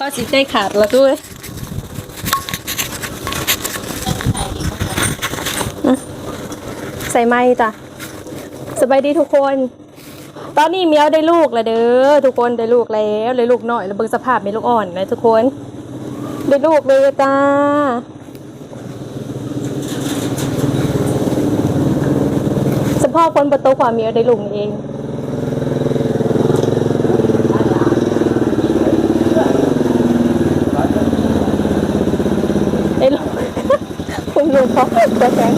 ก็สิใจขาดแล้วด้วยอะใส่ไม้จ้ะสบายดีทุกคน ตอนนี้เมียวได้ลูกแล้วเด้อทุกคนได้ลูกแล้วเลยลูกหน่อยแล้วเบิ่งสภาพเป็นลูกอ่อนนะทุกคน ได้ลูกเลยจ้าเฉพาะคนประตูความเมียวได้ลูกเอง ไอ้ลูก คุณลุง เขาตัวแข็ง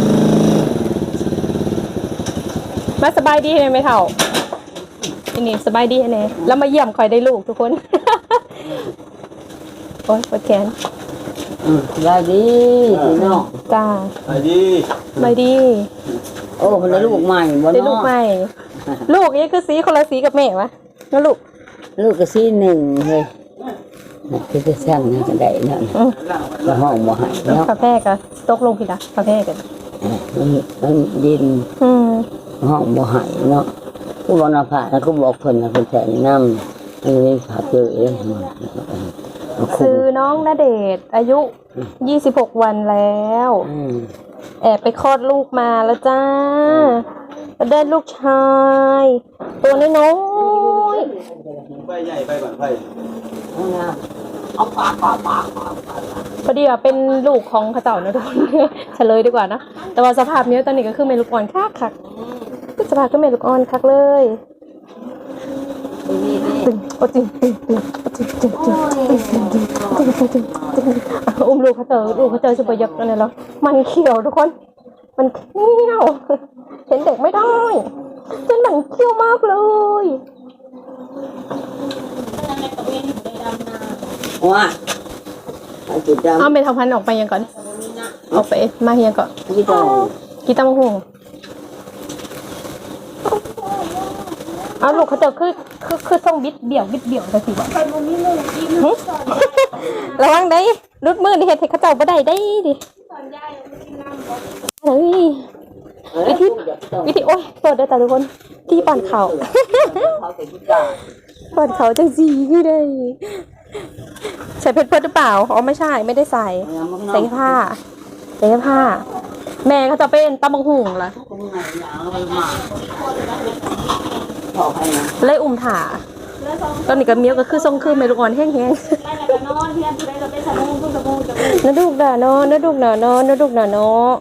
มาสบายดีไหมเถ่าทีนี่สบายดีไหมแล้วมาเยี่ยมคอยได้ลูกทุกคน โอ้ยปวดแขนอืมได้ดีพี่น้องจ้าไปดีสบายดี โอ้คนละลูกใหม่บ่ได้ลูกเนาะใหม่ ลูกนี่คือสีคนละสีกับแม่วะแล้วลูก ลูกก็สีหนึ่งเฮ้ย คือจะสร้างให้กันได้นั่นอืมก็ห้องบ่ให้เนาะกาแฟกันตกลงพี่ละกาแฟกันมันมันดินอืมห้องบ่ให้เนาะกูบอกนาผาแล้วก็บอกเพิ่นนะเพิ่นใส่น้ำมันมีผาเจอเองมาคุซื้มอน้องณเดชน์อายุ26วันแล้วอืมแอบไปคลอดลูกมาแล้วจ้าได้ลูกชาย ตัวน้อยไปใหญ่ไปบันไฟ พอดีว่าเป็นลูกของเข้าเจ้านะทุกคน เฉลยดีกว่านะ แต่ว่าสภาพเนี้ยตอนนี้ก็คือเมลูกอ่อนคักคักสภาพก็เมลูกอ่อนคักเลยตึงโอ้จริงตึงตึงโอ้จริงจริงจริงตึงตึงตึงตึงตึงอุ้มลูกเขาเจอลูกเขาเจอสุปยักษ์นั่นแหละมันเขียวทุกคน มันเขี้ยวเห็นเด็กไม่ได้จนหนังเขี้ยวมากเลย ว่าไอ้จุดดำเอาเมทัลพันธุ์ออกไปยังก่อนออกไปมายังก่อนที่ต้องกีตาร์มะฮุงเอาลูกเขาเจอคือคือคือต้องบิดเบี่ยวบิดเบี่ยวแต่สิบอกหึระวังได้รุดมือนี่เฮ็ดให้เขาเจ้าบ่ได้ได้ดิเฮ้ยวิธีวิธีโอ้ยโทษเด้อจ้าทุกคนที่ปั่นเขาเขาเป็นผู้กล้าปั่นเขาจังสีคือได้ ใส่เพชรเพิดหรือเปล่า อ๋อไม่ใช่ไม่ได้ใส่ ใส่แค่ผ้าใส่แค่ผ้า แม่เขาจะเป็นตำบักหุ่งล่ะพอให้นะเลยอุ้มถ่า ตอนนี้ก็เมียวก็คือทรงคือเมลูกอ่อนแห้งได้แล้วก็นอนเพื่อนผู้ใดเราไปสมุนผู้สมุนจะๆนาดุกด่าเนาะนาดุกด่าเนาะนาดุกด่าเนาะ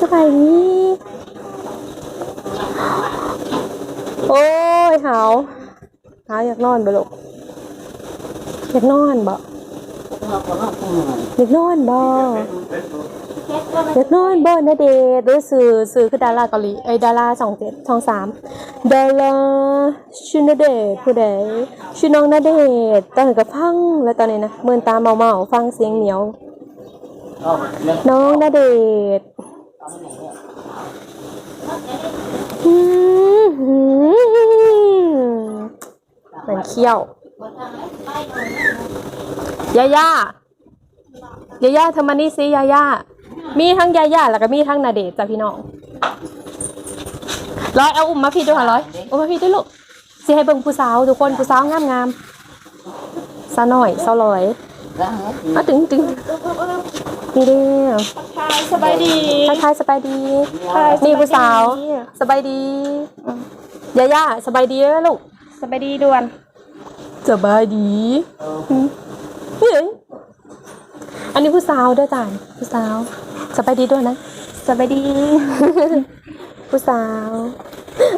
สบายดี โอ้ยหาวหาวอยากนอนบ่ลูกอยากนอนบ่อยากนอนบ่อยากนอนบ่นะเดชรู้สื่อสื่อคือดาราเกาหลีไอ้ดาราสองเจ็ดสองสามดาราชื่อนเดชผู้ใดชื่อน้องนเดชตอนนี้ก็ฟังแล้วตอนนี้นะเมื่นตาเมาเมาฟังเสียงเหนียว น้องนเดชน์อืมหืมมัน เขี้ยว ยาย่ายาย่าเธอมานี่สิยาย่ามีทั้งยาย่าแล้วก็มีทั้งนาเดชน์จ้ะพี่น้องร้อยเอาอุ้มมาพี่ด้วยค่ะร้อยอุ้มมาพี่ด้วยลูกสิให้เบิ่งผู้สาวทุกคนผู้สาวงามงามๆซาหน่อยเซาลอยมาถึงถึงนี่เด้อทายสบายดีทักทายสบายดีนี่ผู้สาว สบายดียาย่าสบายดีไหมลูกสบายดีด่วน สบายดีเฮ้ยอันนี้ผู้สาวเด้อจ้านผู้สาวสบายดีด้วยนะสบายดี ผู้สาว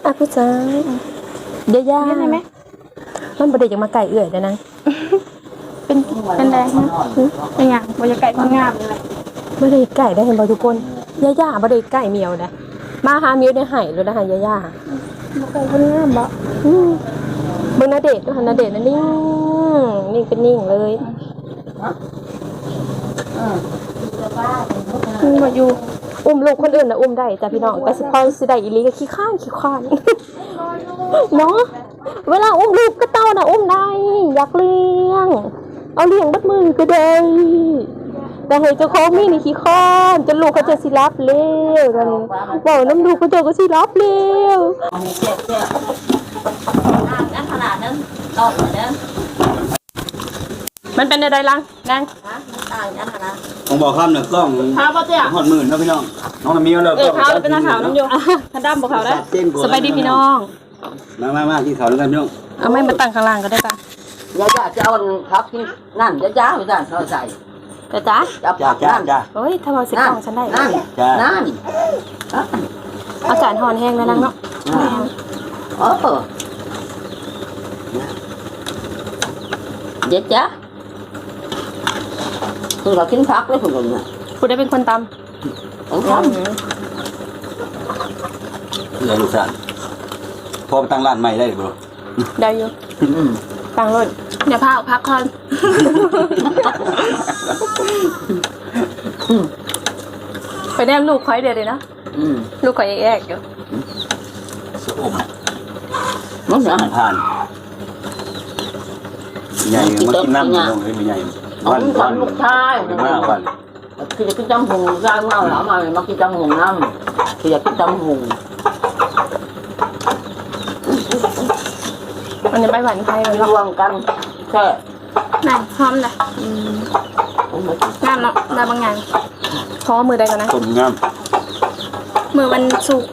อะผู้สาวเดี๋ยวย่าเห็นไหมมันบไดอยากมาไก่เอื่อยเด้อนะเป็นเป็นแรงนะเป็นอย่างบรรยากาศงามเลยบไดไก่ได้เห็นบ่ทุกคนย่าย่าบไดไก่เมียวนะมาหาเมียวได้ไห่เลยนะคะย่าย่าบรรยากาศคนงามบ่อืมเบิ่งนาเดชด้วยค่ะนาเดชนะนิ่งนิ่งเป็นนิ่งเลยมาอยู่อุ้มลูกคนอื่นนะอุ้มได้แต่พี่น้องแต่สิพอสิได้อีลีก็ขี้ข้านขี้ข้านเนาะเวลาอุ้มลูกก็เต้านะอุ้มได้อยากเลี้ยง เอาเลี้ยงบัดมือก็ได้แต่ให้เจ้าของมีนี่ขี้ข้านจนลูกเขาจะสิรับเร็วกันบอกน้ำลูกเขาเจ้าก็สิรับเร็ว ตอไปเด้อมันเป็นอะไรล่ะนางฮะต่างกันนะผมบอกคำหนึ่งกล้องข้าวบ่เตี้ยหอดหมื่นนะพี่น้อง น้องน้ำมีมาเลยเออข้าวเป็นหน้าขาวน้ำโยถ้าดำบ่ขาวได้สบายดีพี่น้อง มามามาที่เขาแล้วกันพี่น้อง เอาไม้มาตั้งข้างล่างก็ได้ป่ะยาจ้าจะเอาพักที่นั่นยาจ้าไม่ได้เขาใส่จ้าจับจ้าจ้าจ้าโอ้ยถ้าเอาสิบกล่องฉันได้นั่นจ้านั่นอากาศหอนแห้งแล้วนางเนาะเออ เด็ดจ้าคือเรากินพักเลยคุณลุงเนี่ยผู้ได้เป็นคนตต้องทำเหลือลูกสานพอไปตั้งร้านใหม่ได้บ่ได้อยู่ำอืมตังรถเดี๋ยวพาพักก่อน ไปแนมลูกคอยเดียวเลยนะอืมลูกคอยแยกๆอยู่มันจะผ่าน ใหญ่มากินน้ำน้องเอ้ยไม่ใหญ่เอาวันทวันำลูกชายเป็นมาวันคือจะกินจำหงชายเมาหลามามากินจำหงน้ำคืออยากกินจำหงมันยังไม่หวานไทยเลยรเนาะวมกันแค่นั่นหอมเลยงามเนาะได้บางอย่างเพราะว่ามือใดก่อนนะต้มงามมือวันศุกร์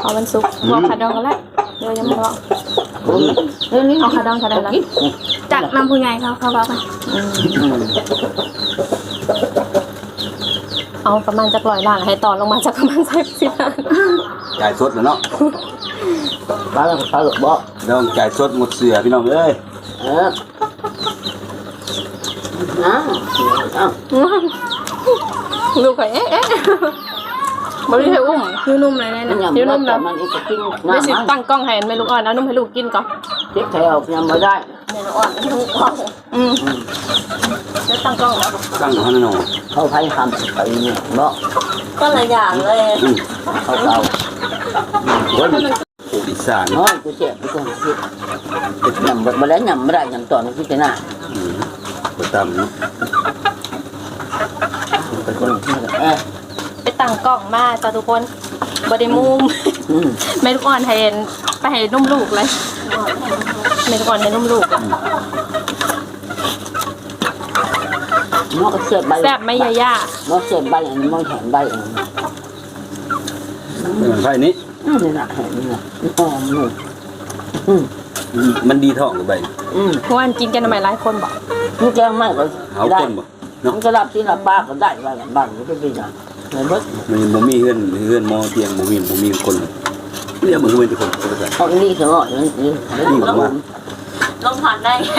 เอาวันศุกร์บอกขาดองกันแล้ว เดี๋ยวยังไม่บอกนี่นี่เอาขาดองขาดองแล้วจากนำผู้ใหญ่เขาเขาบอกกันเอาประมาณจักร้อยล้านให้ต่อลงมาจากประมาณสักสิบล้านจ่ายสดแล้วเนาะบ้านเราเขาบอกเดี๋ยวจ่ายสดหมดเสือพี่น้องเอ้ยเออนะเอาลูกคอยเอ๊ะ เอ๊ะบริให้อุ้มยูนุ่มเลยเนี่ยมันะยำเดี๋ยวนุ่มนะมันอีกกินไม่สิน้ำมันตั้งกล้องให้แม่ลูกอ่อนเอานุ่มให้ลูกกินก่อนเจ็บแถวยำไม่ได้อืมจะตั้งกล้องแล้วตั้งหันน้องเขาใช้ทำไปเนี่ยบอกก็หลายอย่างเลยอืมเขาเอาโอ้ยโอ้อีสานน้อยกูเจ็บกูต้องคิดยำมาแล้วยำไม่ได้ยำต่อนี่คิดจะหน้าอืมไปตามเนาะ เป็นคนที่เออ ไปตั้งกล้ องมาจ้าทุกคนบไดิมุมอืมแม่ลูกอ่อนให้ไปให้นุ่มลูกเลยแม่ลูกอ่อนให้นุ่มลูกอะมันก็เสียบใบแซ่บไหมยาย่ามันเสียบใบอันนี้มันแข็งใบอันนี้เหมือนไผ่นี้นี่นะแข็งนี่นะหอมหนุ่มอืมมันดีท้องหรือใบอืมเพราะว่ากินกันทำไมหลายคนบอกนี่แกงไม่ก็เอาได้คนบ่เนาะมันก็รับที่รับป้าก็ได้ว่าอย่างบ้านก็เป็นอย่างไร เบิดมันบ่มีเฮือนเฮือนหมอเตียงบ่มีบ่มีคนเรียกมันคือเป็นคนคนละเอานี่เถอะนี่นี่นี่ผมว่าลงผ่านได้ไง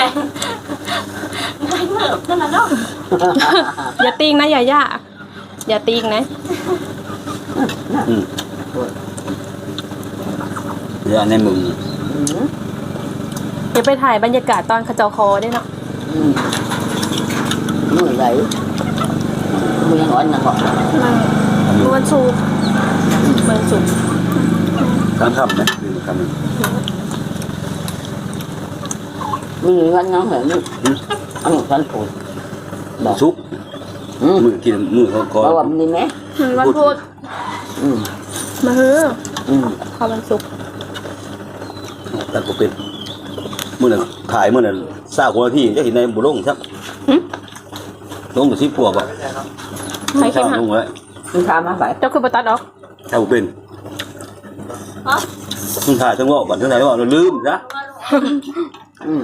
ง่ายเหมือบนั่นแหละเนาะอย่าติงนะยาย่าอย่าติงนะอืมเดี๋ยวในมึงอย่าไปถ่ายบรรยากาศตอนขจคอด้วยเนาะอืมมือไหล มือยังอ่อนยังอ่อนมือวันศุกร์เมืองสุขกลางค่ำนะคือคำนึงมือยังยังเห็นอันนี้ฉันพูดบอกซุปอืมมือกินมือเขาก็เพราะว่ามันนี่ไหมมือวันพุธอืมมาฮืออืมเข้าวันศุกร์แต่ก็เป็นมื้อนั้นถ่ายมื้อนั้นทราบคนละที่จะเห็นในบุลงครับ ลงกับสิบกว่าบ่ใครเข้มหักลงไว้มันทำมาไปเจ้าคือปตัดออกถ้าบ่เป็นมึงถ่ายทั้งว่าก่อนทั้งไหนว่าเราลืมซะอืม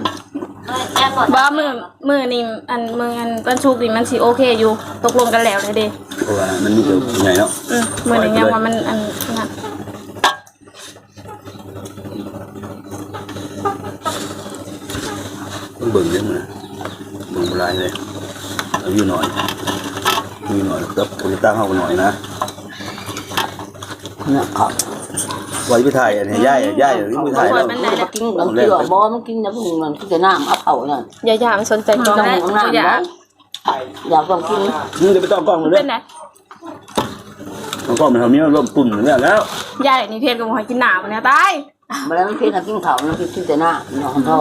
บ้ามือมือนี่อันมืออันวันศุกร์นี่มันสิโอเคอยู่ ตกลงกันแล้วเลยเด้เพราะว่ามันมีแต่ใหญ่เนาะอืมมือนี่ยังว่ามันอันนั้นต้องเบิ่งเด้อมื้อนะเบิ่งบ่หลายเลย เอาอยู่หน่อยมีหน่อยกับคนตั้งเฮาก็หน่อยนะเนี่ยครับไว้ไปถ่ายอันนี้ย่ายย่ายนี่ไปถ่ายแล้วมันกินน้ำเกลือบอมันกินน้ำผึ้งมันกินแต่น้ำเอาเผาเนี่ยยาย่ามันสนใจกล้องต้องนะน้ำนะอยากต้องกินมึงจะไปต้องกล้องเลยเป็นไงต้องกล้องมันทำนี้มันร่มตุ่นแล้วแล้วยายนี่เพจกับหมูหอยกินหนาวเนี่ยตายมาแล้วมันกินกินเขามันกินแต่น้ำนอนท่อ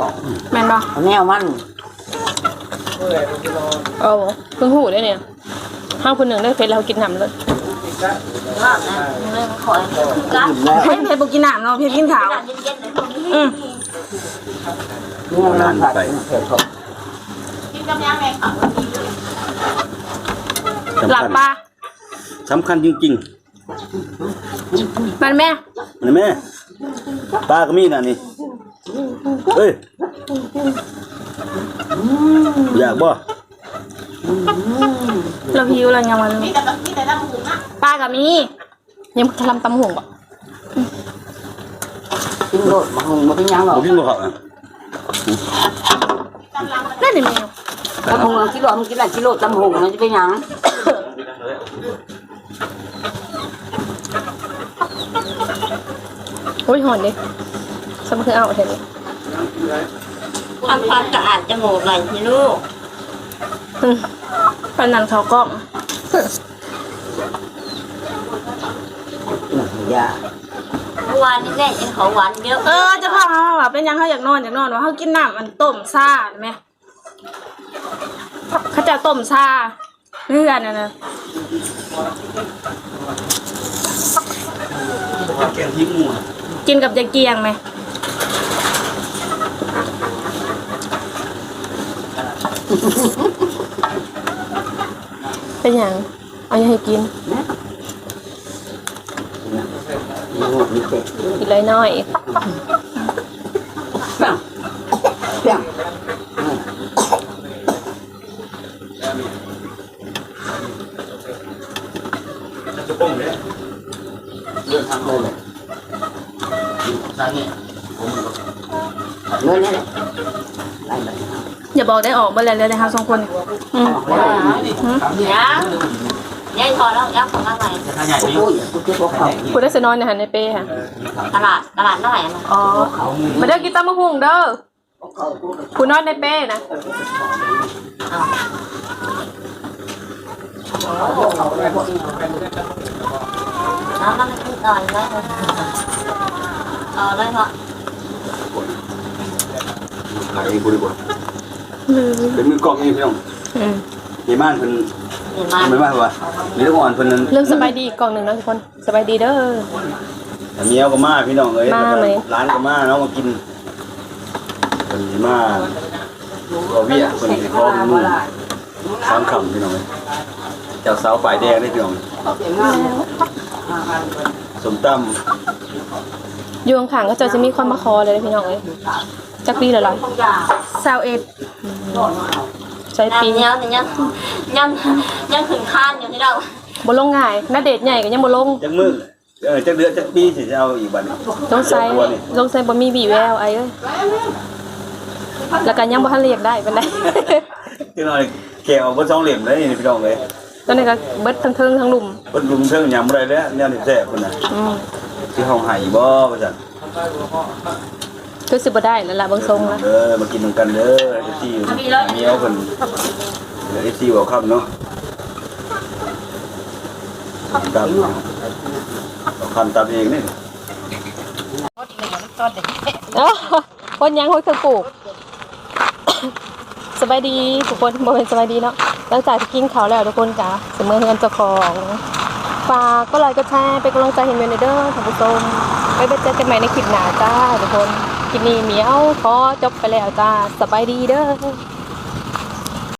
แม่นบ่แนวมัน โอ้เพิ่งหูได้เนี่ยห้างคนหนึ่งได้เฟซแล้วกินหนำเลยกินแล้วให้เพจบ่กินหนาวเนาะเพจกินขาวอืมเนี่ยมันผัดเผ็ดเขาสำหลัคับญปลาสำคัญจริงมันแม่ๆนี่แม่ปลาก็มีน่ะนี่ เอ้ยอยากบ่ เราพิวเรายังมันปลากับมียังทำตำห่วงบ่กินโลดมันมันเป็นยังหรอบ่กินบ่เขาอะนั่นนี่แมวตำหงกิโลมันกินหลายกิโลตำหงมันจะเป็นยังโอ้ยหอนดิ สมคือเอาเห็นทำความสะอาดจมูกหน่อยสิลูกปลานันเขากล้องยาเมื่อวานนี้แม่กินของหวานเยอะเออจะพาเขาว่าเป็นยังเขาอยากนอนอยากนอนว่าเขากินน้ำมันต้มซ่าไหมเขาจะต้มซ่าเพื่อนนะนะแกงทิ้งหมูกินกับยายเกียงไหม เป็นหยังเอายังให้กินมีหมดมีเลยน้อยเปรี้ยงเปรี้ยงจะป้งเลยเรื่องทางเลยเลยทางนี้ เงินนี่แหละอย่าบอกได้ออกมาเลยเลยนะคะสองคนอืมยังยังพอแล้วยังของอะไรทาใหญ่นี่คุณได้สนอนในหันในเป้ค่ะ ตลาดตลาดน้อยอะนะอ๋อมาเด้อกินตำมะฮุงเด้อคุณนอนในเป้นะน้ำมันขึ้นหน่อยเลยเอาเลยเพราะ ขายเองกูดีกว่าเป็นมือกล้องเองพี่น้องอืมในบ้านเพิ่นเห็นมาไม่ว่าว่ามีลูกอ่อนเพิ่นนั้นเรื่องสบายดีอีกกล่องหนึ่งนะทุกคนสบายดีเด้อเมียก็มาพี่น้องเอ้ยมาไหม ร้านก็มาเนาะมากินเพิ่นมาเอาเวียเพิ่นสิขอเป็นหมู่สามคำพี่น้องเอ้ยเจ้าสาวฝ่ายแดงนี่พี่น้องสมตำ อยู่ข้างๆก็จะจะมีคนมาคอเลยนะพี่น้องเอ้ย จักปีละไรซาวเอ็ดใช้ปีน้ำเนี้ยยังยังยังถึงข้านอยู่ที่เราบ่ลงง่ายหน้าเดทใหญ่ก็ยังบ่ลงจักมื้อเออจักเดือนจักปีสิจะเอาอีกบัดนี้ลงใส่เจ้าตัวนี่ลงใส่บ่มีบีแววไอ้เอ้ยแล้วก็ยังบ่ทันเรียกได้ปานใดที่น้อยแกะออกบ่สองเหลี่ยมเลยนี่พี่น้องเอ้ยตอนนี้ก็เบิดทั้งเทิงทั้งหลุมเพิ่นรุมเทิงยำบ่ได้แล้วแนวนี่แซ่บเพิ่นน่ะอืมสิเฮาให้บ่ว่าซั่น คือสิบ่ได้แล้วล่ะเบิ่งทรงแล้วเด้อมากินนำกันเด้อไอ้ที่เมียวเพิ่นเดี๋ยวไอ้ที่บ่ครับเนาะตามเอาคันตามเองนี่อ้าวคนยังคนเคยปลูกสบายดีทุกคนบ่เป็นสบายดีเนาะหลังจากที่กินข้าวแล้วทุกคนจ้ะเสมอเฮือนเจ้าของฝากก็ไลค์ก็แชร์เป็นกำลังใจให้เมนเด้อท่านผู้ชมไว้เจอกันใหม่ในคลิปหน้าจ้าทุกคน คลิปนี้เหมียวขอจบไปแล้วจ้าสบายดีเด้อ